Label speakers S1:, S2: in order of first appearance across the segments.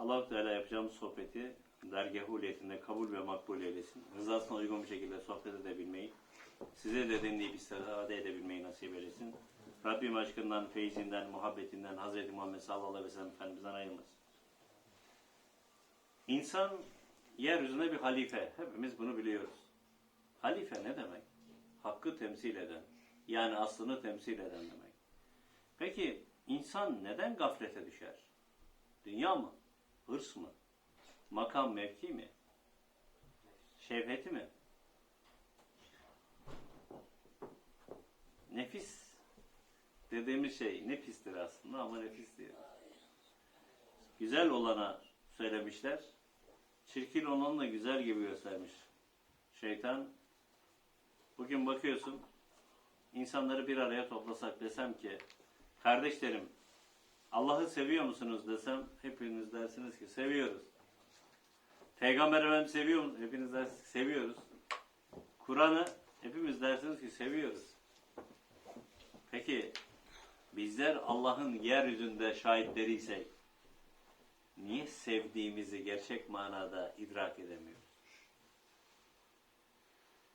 S1: allah Teala yapacağımız sohbeti dergah huliyetinde kabul ve makbul eylesin. Rızasına uygun bir şekilde sohbet edebilmeyi, size de dinleyip istifade edebilmeyi nasip eylesin. Rabbim aşkından, feyzinden, muhabbetinden Hz. Muhammed sallallahu aleyhi ve sellem Efendimiz'den ayırmasın. İnsan yeryüzünde bir halife. Hepimiz bunu biliyoruz. Halife ne demek? Hakkı temsil eden. Yani aslını temsil eden demek. Peki insan neden gaflete düşer? Dünya mı? Hırs mı? Makam mevki mi? Şevheti mi? Nefis dediğimiz şey nefistir aslında ama nefis değil. Güzel olana söylemişler. Çirkin olanı da güzel gibi göstermiş. Şeytan bugün bakıyorsun insanları bir araya toplasak desem ki kardeşlerim Allah'ı seviyor musunuz desem hepiniz dersiniz ki seviyoruz. Peygamber Efendimiz seviyor musunuz? Hepiniz dersiniz ki seviyoruz. Kur'an'ı hepimiz dersiniz ki seviyoruz. Peki bizler Allah'ın yeryüzünde şahitleriysek niye sevdiğimizi gerçek manada idrak edemiyoruz?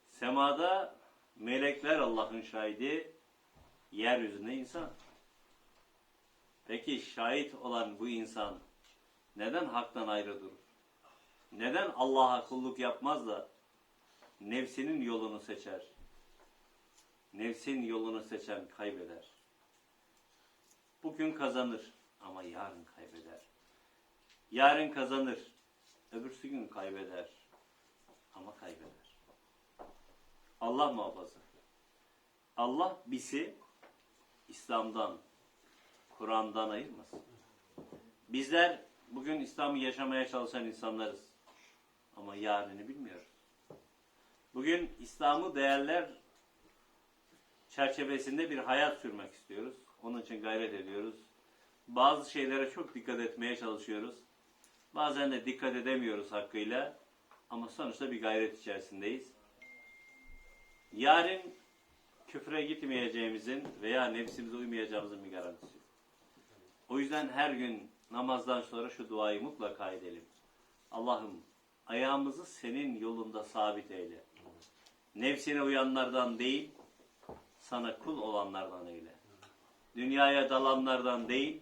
S1: Semada melekler Allah'ın şahidi, yeryüzünde insan. Peki şahit olan bu insan neden haktan ayrı durur? Neden Allah'a kulluk yapmaz da nefsinin yolunu seçer? Nefsin yolunu seçen kaybeder. Bugün kazanır ama yarın kaybeder. Yarın kazanır, öbürsü gün kaybeder ama kaybeder. Allah muhafaza. Allah bizi İslam'dan, Kur'an'dan ayırmasın. Bizler bugün İslam'ı yaşamaya çalışan insanlarız. Ama yarını bilmiyoruz. Bugün İslam'ı değerler çerçevesinde bir hayat sürmek istiyoruz. Onun için gayret ediyoruz. Bazı şeylere çok dikkat etmeye çalışıyoruz. Bazen de dikkat edemiyoruz hakkıyla. Ama sonuçta bir gayret içerisindeyiz. Yarın küfre gitmeyeceğimizin veya nefsimize uymayacağımızın bir garantisi. yok. O yüzden her gün namazdan sonra şu duayı mutlaka edelim. Allah'ım ayağımızı senin yolunda sabit eyle. Nefsine uyanlardan değil, sana kul olanlardan eyle. Dünyaya dalanlardan değil,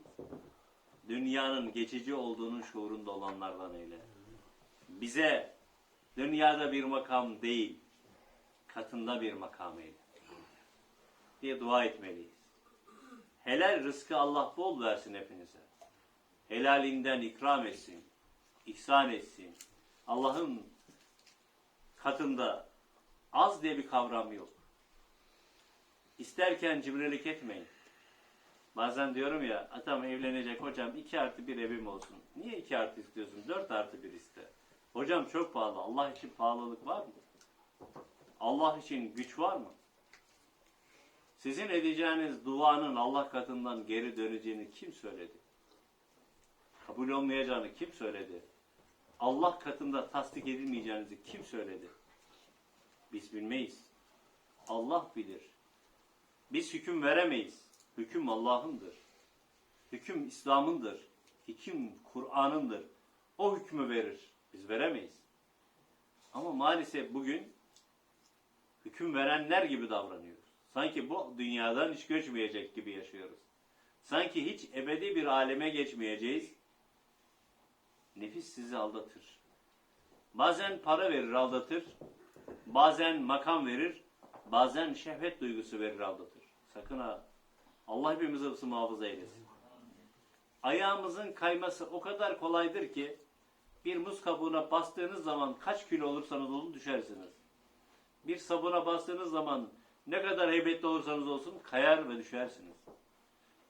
S1: dünyanın geçici olduğunun şuurunda olanlardan eyle. Bize dünyada bir makam değil, katında bir makam eyle. Diye dua etmeliyiz. Helal rızkı Allah bol versin hepinize. Helalinden ikram etsin, ihsan etsin. Allah'ın katında az diye bir kavram yok. İsterken cimrilik etmeyin. Bazen diyorum ya, adam evlenecek hocam iki artı bir evim olsun. Niye iki artı istiyorsun? Dört artı bir iste. Hocam çok pahalı. Allah için pahalılık var mı? Allah için güç var mı? Sizin edeceğiniz duanın Allah katından geri döneceğini kim söyledi? Kabul olmayacağını kim söyledi? Allah katında tasdik edilmeyeceğinizi kim söyledi? Biz bilmeyiz. Allah bilir. Biz hüküm veremeyiz. Hüküm Allah'ındır. Hüküm İslam'ındır. Hüküm Kur'an'ındır. O hükmü verir. Biz veremeyiz. Ama maalesef bugün hüküm verenler gibi davranıyoruz. Sanki bu dünyadan hiç göçmeyecek gibi yaşıyoruz. Sanki hiç ebedi bir aleme geçmeyeceğiz. Nefis sizi aldatır. Bazen para verir aldatır. Bazen makam verir. Bazen şehvet duygusu verir aldatır. Sakın ha. Allah hepimizi ısı muhafaza eylesin. Ayağımızın kayması o kadar kolaydır ki bir muz kabuğuna bastığınız zaman kaç kilo olursanız olun düşersiniz. Bir sabuna bastığınız zaman ne kadar heybetli olursanız olsun kayar ve düşersiniz.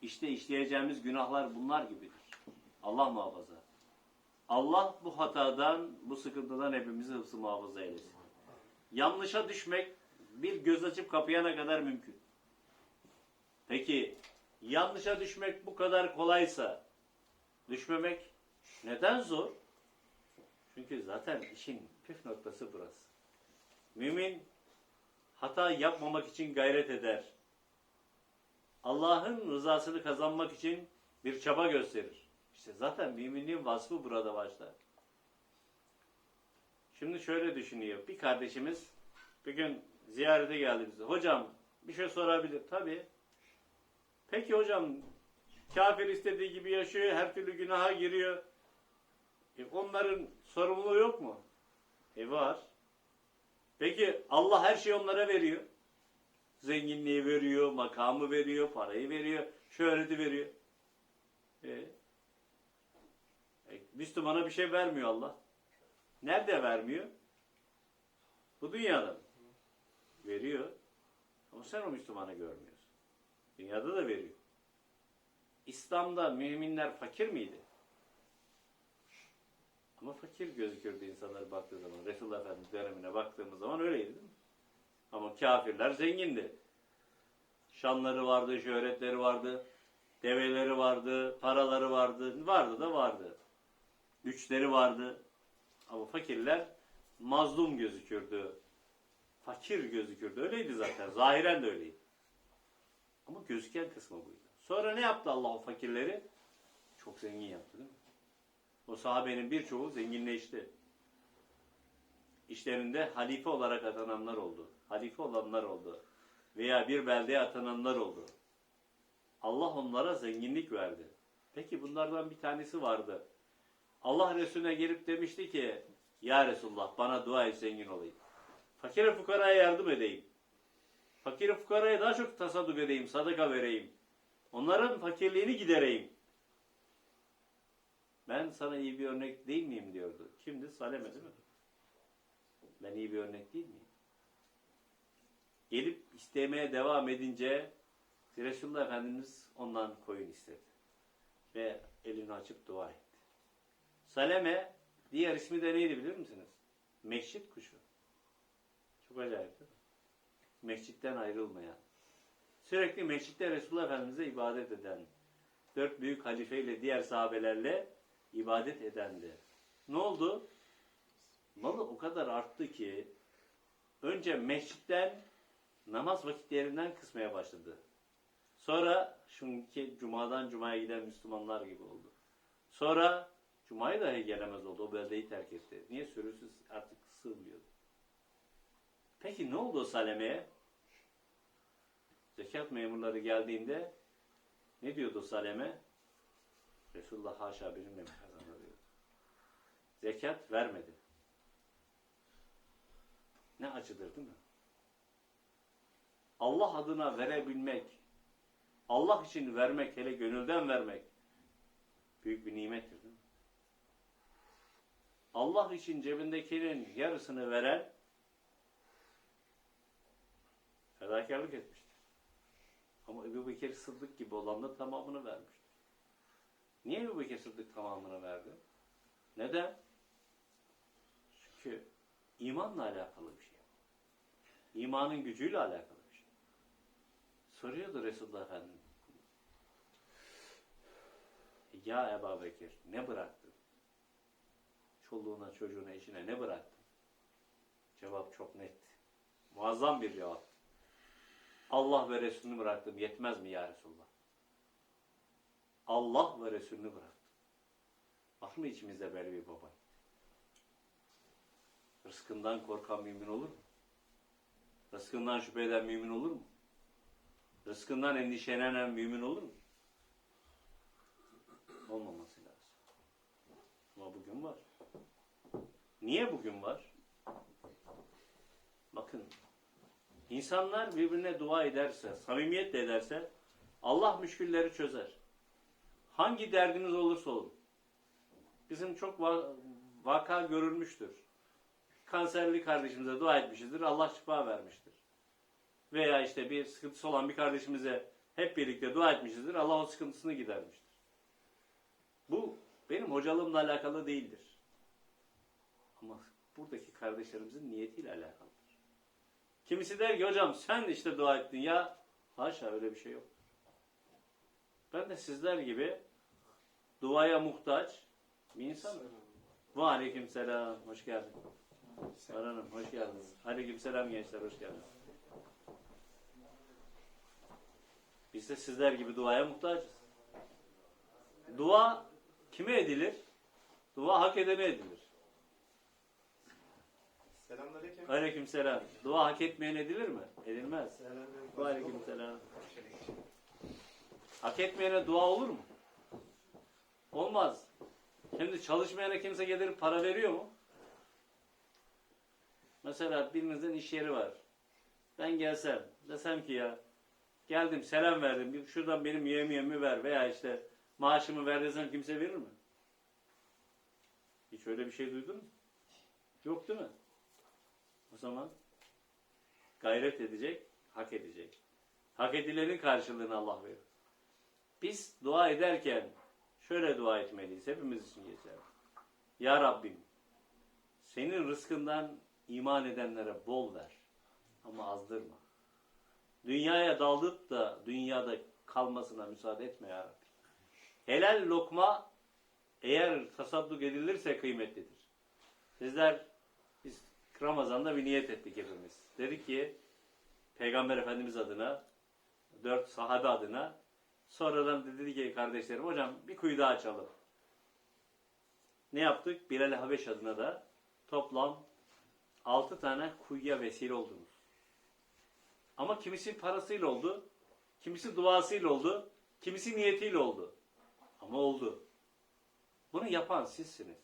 S1: İşte işleyeceğimiz günahlar bunlar gibidir. Allah muhafaza. Allah bu hatadan, bu sıkıntıdan hepimizi hıfzı muhafaza eylesin. Yanlışa düşmek bir göz açıp kapayana kadar mümkün. Peki yanlışa düşmek bu kadar kolaysa düşmemek neden zor? Çünkü zaten işin püf noktası burası. Mümin hata yapmamak için gayret eder. Allah'ın rızasını kazanmak için bir çaba gösterir. İşte zaten müminliğin vasfı burada başlar. Şimdi şöyle düşünüyor. Bir kardeşimiz bir gün ziyarete geldi bize. Hocam bir şey sorabilir. Tabii. Peki hocam kafir istediği gibi yaşıyor. Her türlü günaha giriyor. E, onların sorumluluğu yok mu? E var. Peki Allah her şeyi onlara veriyor. Zenginliği veriyor, makamı veriyor, parayı veriyor, şöhreti veriyor. E, e, Müslümana bir şey vermiyor Allah. Nerede vermiyor? Bu dünyada? Veriyor. Ama sen o Müslümanı görmüyorsun. Dünyada da veriyor. İslam'da müminler fakir miydi? Ama fakir gözükürdü insanlar baktığı zaman. Resulullah Efendimiz dönemine baktığımız zaman öyleydi? Ama kafirler zengindi. Şanları vardı, şöhretleri vardı, develeri vardı, paraları vardı, vardı da vardı. Güçleri vardı. Ama fakirler mazlum gözükürdü. Fakir gözükürdü. Öyleydi zaten. Zahiren de öyleydi. Ama gözüken kısmı buydu. Sonra ne yaptı Allah o fakirleri? Çok zengin yaptı değil mi? O sahabenin birçoğu zenginleşti. İşlerinde halife olarak atananlar oldu. Halife olanlar oldu. Veya bir beldeye atananlar oldu. Allah onlara zenginlik verdi. Peki bunlardan bir tanesi vardı. Allah Resulüne gelip demişti ki Ya Resulullah bana dua et zengin olayım. Fakire fukaraya yardım edeyim. Fakire fukaraya daha çok tasadduk edeyim, sadaka vereyim. Onların fakirliğini gidereyim. Ben sana iyi bir örnek değil miyim diyordu. Kimdi? Saleme değil mi? Ben iyi bir örnek değil miyim? Gelip istemeye devam edince Resulullah Efendimiz ondan koyun istedi. Ve elini açıp dua etti. Saleme diğer ismi de neydi bilir misiniz? Meşrit kuşu. Çok acayip değil mi? Mescitten ayrılmayan. Sürekli mescitte Resulullah Efendimiz'e ibadet eden. Dört büyük halifeyle diğer sahabelerle ibadet edendi. Ne oldu? Malı o kadar arttı ki önce mescitten namaz vakitlerinden kısmaya başladı. Sonra çünkü cumadan cumaya giden Müslümanlar gibi oldu. Sonra cumayı dahi gelemez oldu. O beldeyi terk etti. Niye? Sürüsüz artık sığmıyordu. Peki ne oldu o Saleme'ye? Zekat memurları geldiğinde ne diyordu Saleme? Resulullah haşa benimle mi kazanır diyordu. Zekat vermedi. Ne acıdır değil mi? Allah adına verebilmek, Allah için vermek, hele gönülden vermek büyük bir nimettir değil mi? Allah için cebindekinin yarısını veren fedakarlık etmiştir. Ama Ebu Bekir Sıddık gibi olan da tamamını vermiştir. Niye Ebu Bekir Sıddık tamamını verdi? Neden? Çünkü imanla alakalı bir şey. İmanın gücüyle alakalı bir şey. Soruyordu Resulullah Efendimiz. Ya Ebu Bekir ne bıraktın? Çoluğuna, çocuğuna, eşine ne bıraktın? Cevap çok netti. Muazzam bir cevap. Allah ve Resulünü bıraktım. Yetmez mi ya Resulullah? Allah ve Resulünü bıraktım. Var mı içimizde böyle bir baba? Rızkından korkan mümin olur mu? Rızkından şüphe eden mümin olur mu? Rızkından endişelenen mümin olur mu? Olmaması lazım. Ama bugün var. Niye bugün var? Bakın İnsanlar birbirine dua ederse, samimiyetle ederse Allah müşkülleri çözer. Hangi derdiniz olursa olun. Bizim çok va- vaka görülmüştür. Kanserli kardeşimize dua etmişizdir, Allah şifa vermiştir. Veya işte bir sıkıntısı olan bir kardeşimize hep birlikte dua etmişizdir, Allah o sıkıntısını gidermiştir. Bu benim hocalığımla alakalı değildir. Ama buradaki kardeşlerimizin niyetiyle alakalı. Kimisi der ki hocam sen işte dua ettin ya. Haşa öyle bir şey yok. Ben de sizler gibi duaya muhtaç bir insanım. Ve aleyküm selam. Hoş geldin. Aranım hoş geldiniz. Aleyküm selam gençler hoş geldiniz. Biz de sizler gibi duaya muhtacız. Dua kime edilir? Dua hak edene edilir.
S2: Selamünaleyküm.
S1: Aleykümselam. Dua hak etmeyen edilir mi? Edilmez. Aleykümselam. Hak etmeyene dua olur mu? Olmaz. Şimdi çalışmayana kimse gelir para veriyor mu? Mesela birinizin iş yeri var. Ben gelsem, desem ki ya geldim selam verdim, şuradan benim yemeğimi ver veya işte maaşımı ver desem kimse verir mi? Hiç öyle bir şey duydun mu? Yok değil mi? O zaman gayret edecek, hak edecek. Hak edilenin karşılığını Allah verir. Biz dua ederken şöyle dua etmeliyiz. Hepimiz için geçer. Ya Rabbim senin rızkından iman edenlere bol ver. Ama azdırma. Dünyaya daldıp da dünyada kalmasına müsaade etme ya Rabbi. Helal lokma eğer tasadduk edilirse kıymetlidir. Sizler biz Ramazan'da bir niyet ettik hepimiz. Dedik ki Peygamber Efendimiz adına dört sahabe adına sonradan dedi ki kardeşlerim hocam bir kuyu daha açalım. Ne yaptık? Bilal Habeş adına da toplam altı tane kuyuya vesile oldunuz. Ama kimisi parasıyla oldu, kimisi duasıyla oldu, kimisi niyetiyle oldu. Ama oldu. Bunu yapan sizsiniz.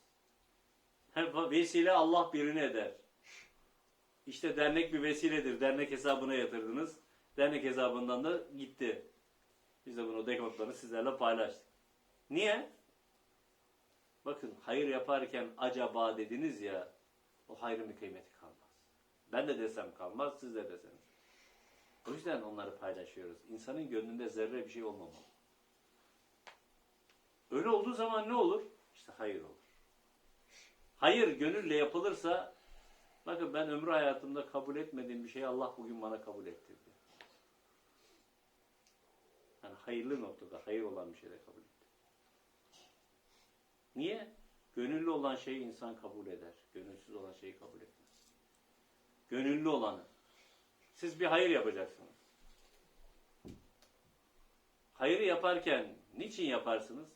S1: Vesile Allah birini eder. İşte dernek bir vesiledir. Dernek hesabına yatırdınız. Dernek hesabından da gitti. Biz de bunu dekotlarını sizlerle paylaştık. Niye? Bakın hayır yaparken acaba dediniz ya o hayrın bir kıymeti kalmaz. Ben de desem kalmaz, siz de deseniz. O yüzden onları paylaşıyoruz. İnsanın gönlünde zerre bir şey olmamalı. Öyle olduğu zaman ne olur? İşte hayır olur. Hayır gönülle yapılırsa bakın ben ömrü hayatımda kabul etmediğim bir şeyi Allah bugün bana kabul ettirdi. Hayırlı noktada, hayır olan bir şeyde kabul etti. Niye? Gönüllü olan şeyi insan kabul eder. Gönülsüz olan şeyi kabul etmez. Gönüllü olanı. Siz bir hayır yapacaksınız. Hayırı yaparken niçin yaparsınız?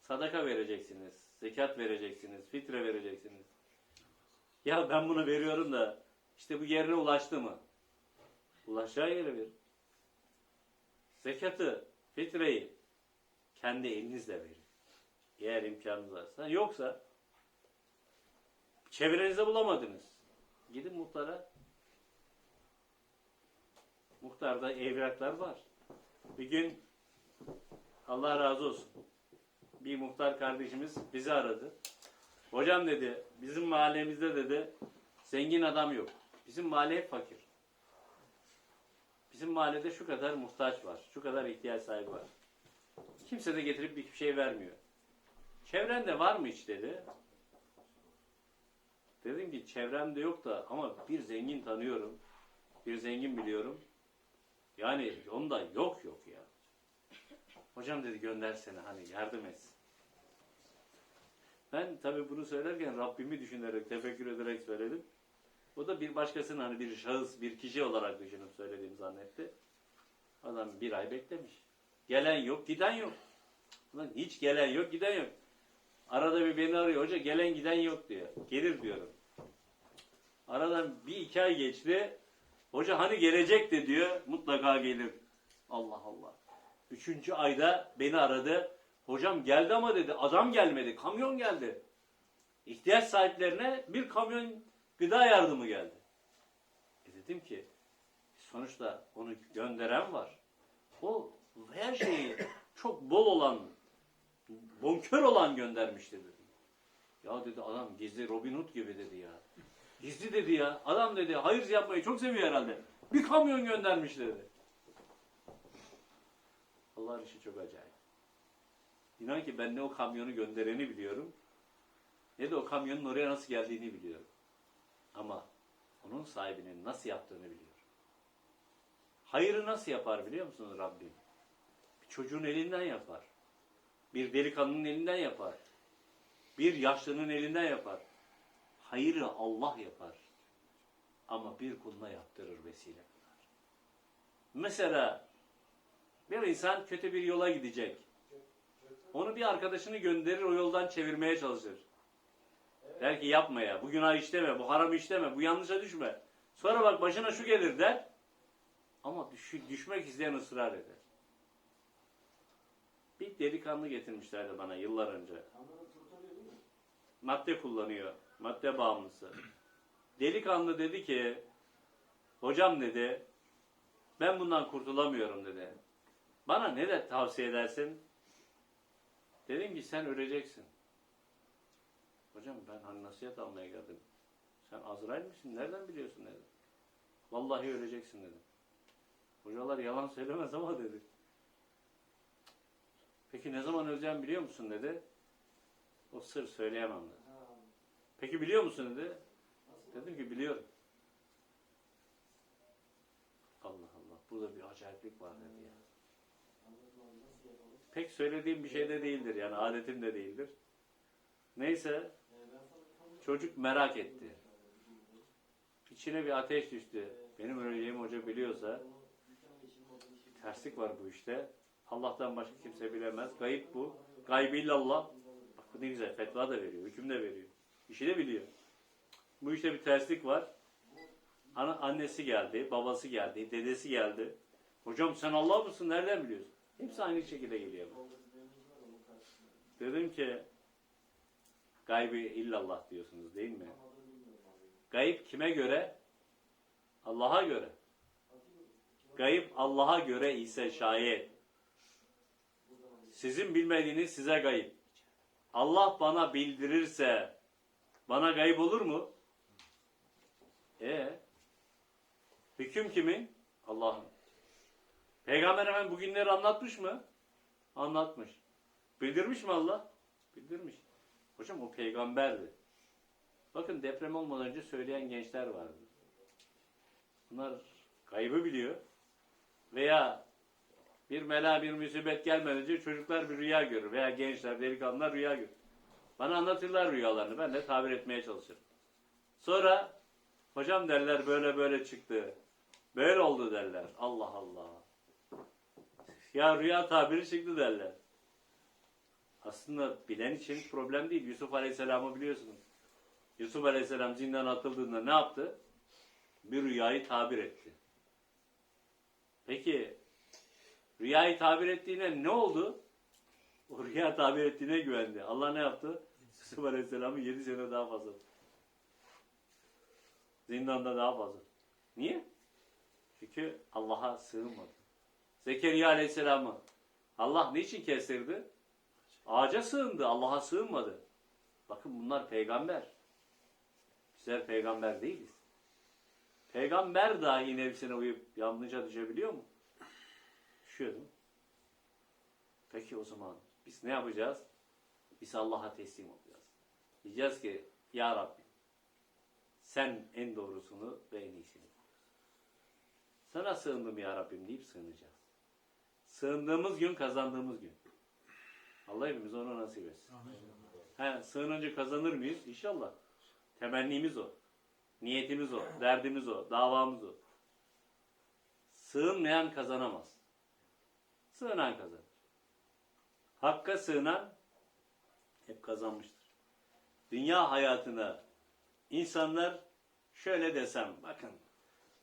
S1: Sadaka vereceksiniz, zekat vereceksiniz, fitre vereceksiniz. Ya ben bunu veriyorum da işte bu yerine ulaştı mı? Ulaşacağı yere verin. Zekatı, fitreyi kendi elinizle verin. Eğer imkanınız varsa. Yoksa çevrenizde bulamadınız. Gidin muhtara. Muhtarda evraklar var. Bir gün Allah razı olsun. Bir muhtar kardeşimiz bizi aradı. Hocam dedi, bizim mahallemizde dedi, zengin adam yok. Bizim mahalle hep fakir. Bizim mahallede şu kadar muhtaç var, şu kadar ihtiyaç sahibi var. Kimse de getirip bir şey vermiyor. Çevrende var mı hiç dedi. Dedim ki çevremde yok da ama bir zengin tanıyorum. Bir zengin biliyorum. Yani onda yok yok ya. Hocam dedi göndersene hani yardım etsin. Ben tabii bunu söylerken Rabbimi düşünerek, tefekkür ederek söyledim. O da bir başkasının hani bir şahıs, bir kişi olarak düşünüp söylediğimi zannetti. Adam bir ay beklemiş. Gelen yok, giden yok. Ulan hiç gelen yok, giden yok. Arada bir beni arıyor. Hoca gelen giden yok diyor. Gelir diyorum. Aradan bir iki ay geçti. Hoca hani gelecekti diyor. Mutlaka gelir. Allah Allah. Üçüncü ayda beni aradı. Hocam geldi ama dedi. Adam gelmedi. Kamyon geldi. İhtiyaç sahiplerine bir kamyon gıda yardımı geldi. E dedim ki sonuçta onu gönderen var. O her şeyi çok bol olan, bonkör olan göndermişti dedim. Ya dedi adam gizli Robin Hood gibi dedi ya. Gizli dedi ya. Adam dedi hayır yapmayı çok seviyor herhalde. Bir kamyon göndermiş dedi. Allah'ın işi çok acayip. İnan ki ben ne o kamyonu göndereni biliyorum. Ne de o kamyonun oraya nasıl geldiğini biliyorum. Ama onun sahibinin nasıl yaptığını biliyorum. Hayırı nasıl yapar biliyor musunuz Rabbim? Bir çocuğun elinden yapar. Bir delikanlının elinden yapar. Bir yaşlının elinden yapar. Hayırı Allah yapar. Ama bir kuluna yaptırır vesile kılar. Mesela bir insan kötü bir yola gidecek. Onu bir arkadaşını gönderir o yoldan çevirmeye çalışır. Der ki yapma ya, bu günah işleme, bu haram işleme, bu yanlışa düşme. Sonra bak başına şu gelir der. Ama düş- düşmek isteyen ısrar eder. Bir delikanlı getirmişlerdi bana yıllar önce. Madde kullanıyor. Madde bağımlısı. Delikanlı dedi ki hocam dedi ben bundan kurtulamıyorum dedi. Bana ne de tavsiye edersin? Dedim ki sen öleceksin. Hocam ben hani nasihat almaya geldim. Sen Azrail misin? Nereden biliyorsun dedi. Vallahi öleceksin dedim. Hocalar yalan söylemez ama dedi. Peki ne zaman öleceğimi biliyor musun dedi. O sır söyleyemem dedi. Peki biliyor musun dedi. Dedim ki biliyorum. Allah Allah. Burada bir acayiplik var dedi ya. Pek söylediğim bir şey de değildir yani adetim de değildir. Neyse çocuk merak etti. İçine bir ateş düştü. Benim öleceğimi hoca biliyorsa terslik var bu işte. Allah'tan başka kimse bilemez. Gayip bu. Gaybı illallah. Bak bu ne güzel. Fetva da veriyor. Hüküm de veriyor. İşi de biliyor. Bu işte bir terslik var. Ana, annesi geldi, babası geldi, dedesi geldi. Hocam sen Allah mısın? Nereden biliyorsun? Hepsi aynı şekilde geliyor. Dedim ki gaybı illallah diyorsunuz değil mi? Gayip kime göre? Allah'a göre. Gayip Allah'a göre ise şayet. Sizin bilmediğiniz size gayip. Allah bana bildirirse bana gayip olur mu? E hüküm kimin? Allah'ın. Peygamber hemen bugünleri anlatmış mı? Anlatmış. Bildirmiş mi Allah? Bildirmiş. Hocam o peygamberdi. Bakın deprem olmadan önce söyleyen gençler vardı. Bunlar kaybı biliyor. Veya bir mela bir musibet gelmeden önce çocuklar bir rüya görür. Veya gençler, delikanlılar rüya görür. Bana anlatırlar rüyalarını. Ben de tabir etmeye çalışırım. Sonra hocam derler böyle böyle çıktı. Böyle oldu derler. Allah Allah. Ya rüya tabiri çıktı derler. Aslında bilen için problem değil. Yusuf Aleyhisselam'ı biliyorsunuz. Yusuf Aleyhisselam zindan atıldığında ne yaptı? Bir rüyayı tabir etti. Peki rüyayı tabir ettiğine ne oldu? O rüya tabir ettiğine güvendi. Allah ne yaptı? Yusuf Aleyhisselam'ı 7 sene daha fazla. Zindanda daha fazla. Niye? Çünkü Allah'a sığınmadı. Zekeriya Aleyhisselam'ı Allah niçin kestirdi? Ağaca sığındı, Allah'a sığınmadı. Bakın bunlar peygamber. Bizler peygamber değiliz. Peygamber dahi nefsine uyup yanlışa düşebiliyor mu? Düşüyor mi? Peki o zaman biz ne yapacağız? Biz Allah'a teslim olacağız. Diyeceğiz ki Ya Rabbi sen en doğrusunu ve en iyisini. Sana sığındım Ya Rabbim deyip sığınacağız. Sığındığımız gün kazandığımız gün. Allah hepimiz onu nasip etsin. He, sığınınca kazanır mıyız? İnşallah. Temennimiz o. Niyetimiz o. Derdimiz o. Davamız o. Sığınmayan kazanamaz. Sığınan kazanır. Hakka sığınan hep kazanmıştır. Dünya hayatına insanlar şöyle desem, bakın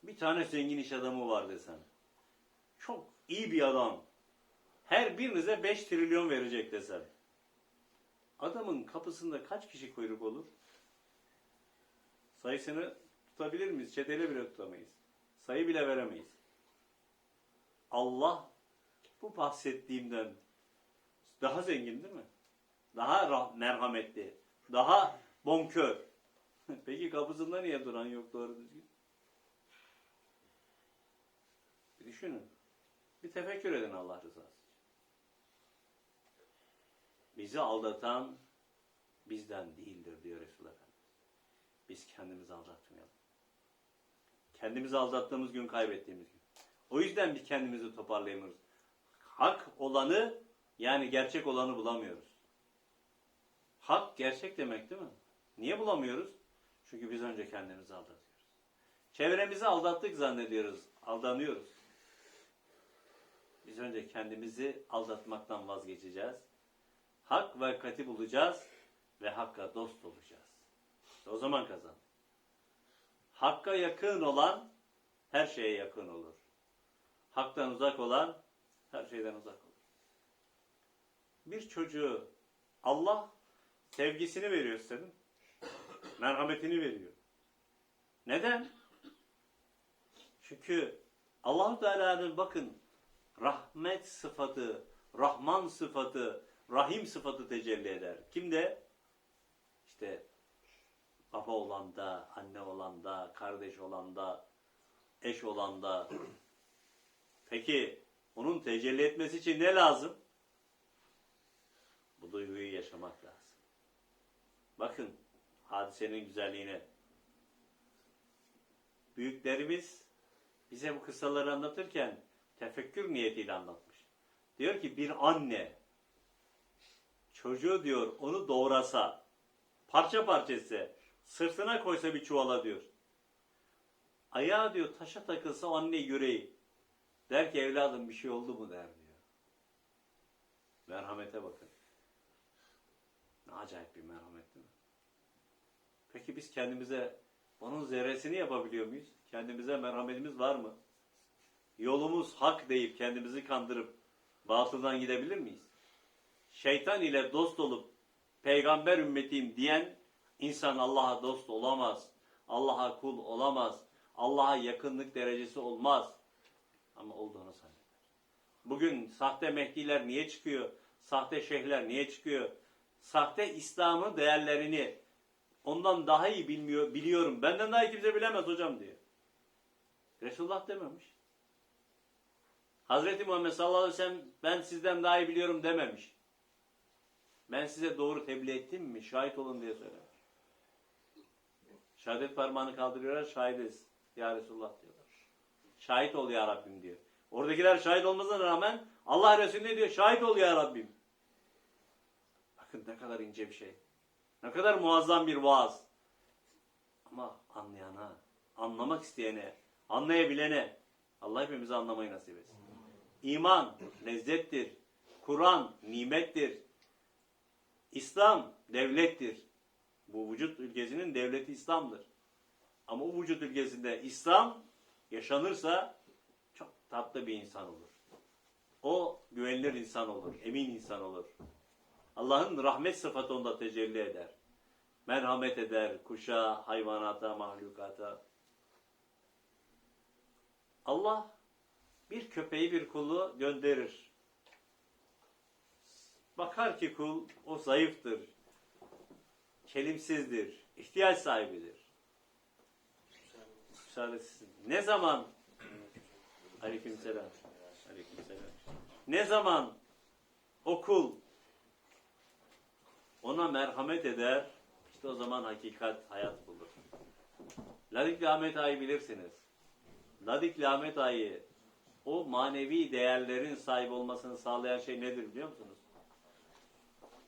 S1: bir tane zengin iş adamı var desem. Çok iyi bir adam. Her birinize 5 trilyon verecek desem. Adamın kapısında kaç kişi kuyruk olur? Sayısını tutabilir miyiz? Çeteli bile tutamayız. Sayı bile veremeyiz. Allah bu bahsettiğimden daha zengin değil mi? Daha merhametli. Daha bonkör. Peki kapısında niye duran yok doğru düzgün? Bir düşünün. Bir tefekkür edin Allah rızası. Bizi aldatan bizden değildir diyor Resulullah Efendimiz. Biz kendimizi aldatmayalım. Kendimizi aldattığımız gün kaybettiğimiz gün. O yüzden biz kendimizi toparlayamıyoruz. Hak olanı yani gerçek olanı bulamıyoruz. Hak gerçek demek değil mi? Niye bulamıyoruz? Çünkü biz önce kendimizi aldatıyoruz. Çevremizi aldattık zannediyoruz. Aldanıyoruz. Biz önce kendimizi aldatmaktan vazgeçeceğiz. Hak ve hakikati bulacağız ve hakka dost olacağız. O zaman kazan. Hakka yakın olan her şeye yakın olur. Haktan uzak olan her şeyden uzak olur. Bir çocuğu Allah sevgisini veriyor senin. Merhametini veriyor. Neden? Çünkü Allahu Teala'nın bakın rahmet sıfatı, Rahman sıfatı, Rahim sıfatı tecelli eder. Kimde? İşte baba olan da, anne olan da, kardeş olan da, eş olan da. Peki onun tecelli etmesi için ne lazım? Bu duyguyu yaşamak lazım. Bakın hadisenin güzelliğine. Büyüklerimiz bize bu kıssaları anlatırken tefekkür niyetiyle anlatmış. Diyor ki bir anne çocuğu diyor onu doğrasa, parça parça etse, sırtına koysa bir çuvala diyor. Ayağı diyor taşa takılsa anne yüreği. Der ki evladım bir şey oldu mu der diyor. Merhamete bakın. Ne acayip bir merhamet değil mi? Peki biz kendimize bunun zerresini yapabiliyor muyuz? Kendimize merhametimiz var mı? Yolumuz hak deyip kendimizi kandırıp batıldan gidebilir miyiz? Şeytan ile dost olup peygamber ümmetiyim diyen insan Allah'a dost olamaz. Allah'a kul olamaz. Allah'a yakınlık derecesi olmaz. Ama olduğunu zanneder. Bugün sahte Mehdiler niye çıkıyor? Sahte şeyhler niye çıkıyor? Sahte İslam'ın değerlerini ondan daha iyi bilmiyor, biliyorum. Benden daha iyi kimse bilemez hocam diyor. Resulullah dememiş. Hazreti Muhammed sallallahu aleyhi ve sellem ben sizden daha iyi biliyorum dememiş. Ben size doğru tebliğ ettim mi? Şahit olun diye söylemiş. Şehadet parmağını kaldırıyorlar, şahidiz. Ya Resulullah diyorlar. Şahit ol ya Rabbim diyor. Oradakiler şahit olmasına rağmen Allah Resulü ne diyor? Şahit ol ya Rabbim. Bakın ne kadar ince bir şey. Ne kadar muazzam bir vaaz. Ama anlayana, anlamak isteyene, anlayabilene Allah hepimizi anlamayı nasip etsin. İman lezzettir. Kur'an nimettir. İslam devlettir. Bu vücut ülkesinin devleti İslam'dır. Ama o vücut ülkesinde İslam yaşanırsa çok tatlı bir insan olur. O güvenilir insan olur, emin insan olur. Allah'ın rahmet sıfatı onda tecelli eder. Merhamet eder kuşa, hayvanata, mahlukata. Allah bir köpeği bir kulu gönderir. Bakar ki kul o zayıftır, kelimsizdir, ihtiyaç sahibidir. Ne zaman? Aleykümselam. Aleykümselam. Ne zaman o kul ona merhamet eder, işte o zaman hakikat hayat bulur. Ladik Ahmet Ağa'yı bilirsiniz. Ladik Ahmet Ağa'yı o manevi değerlerin sahip olmasını sağlayan şey nedir biliyor musunuz?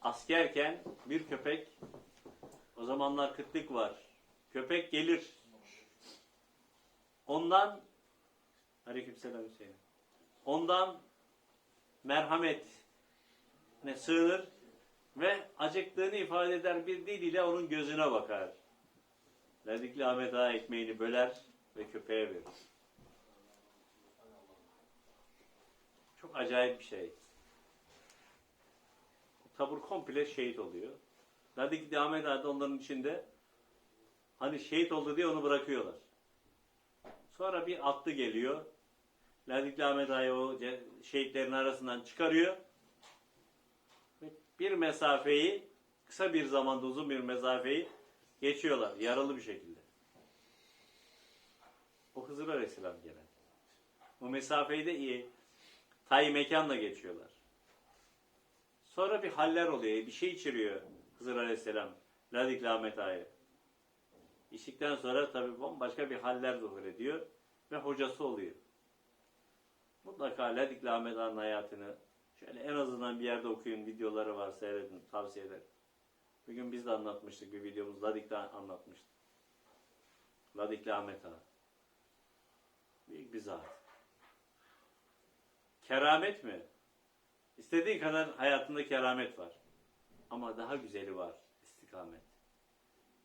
S1: Askerken bir köpek, o zamanlar kıtlık var. Köpek gelir. Ondan Aleykümselam Hüseyin. Ondan merhamet ne sığınır ve acıktığını ifade eder bir dil ile onun gözüne bakar. Ledikli Ahmet Ağa ekmeğini böler ve köpeğe verir. Çok acayip bir şey. Tabur komple şehit oluyor. Ahmet Ağa da onların içinde hani şehit oldu diye onu bırakıyorlar. Sonra bir atlı geliyor. Ledikli Ahmet Ağa'yı o şehitlerin arasından çıkarıyor bir mesafeyi kısa bir zamanda uzun bir mesafeyi geçiyorlar yaralı bir şekilde. O Hızır Aleyhisselam gelen. O mesafeyi de iyi. Tay mekanla geçiyorlar. Sonra bir haller oluyor. Bir şey içiriyor Hızır Aleyhisselam. Ladik Ahmet Ağa'ya. İçtikten sonra tabi başka bir haller zuhur ediyor. Ve hocası oluyor. Mutlaka Ladik Ahmet Ağa'nın hayatını Şöyle en azından bir yerde okuyun, videoları var, seyredin, tavsiye ederim. Bugün biz de anlatmıştık bir videomuz, Ladik'te anlatmıştık. Ladik'le Ahmet Ağa. Büyük bir zat. Keramet mi? İstediğin kadar hayatında keramet var. Ama daha güzeli var istikamet.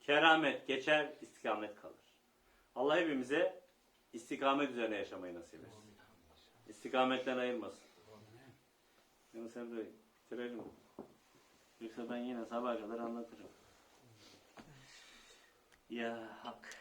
S1: Keramet geçer, istikamet kalır. Allah hepimize istikamet üzerine yaşamayı nasip etsin. İstikametten ayırmasın. Yunus Emre bitirelim. Yoksa ben yine sabaha kadar anlatırım. Ya hak.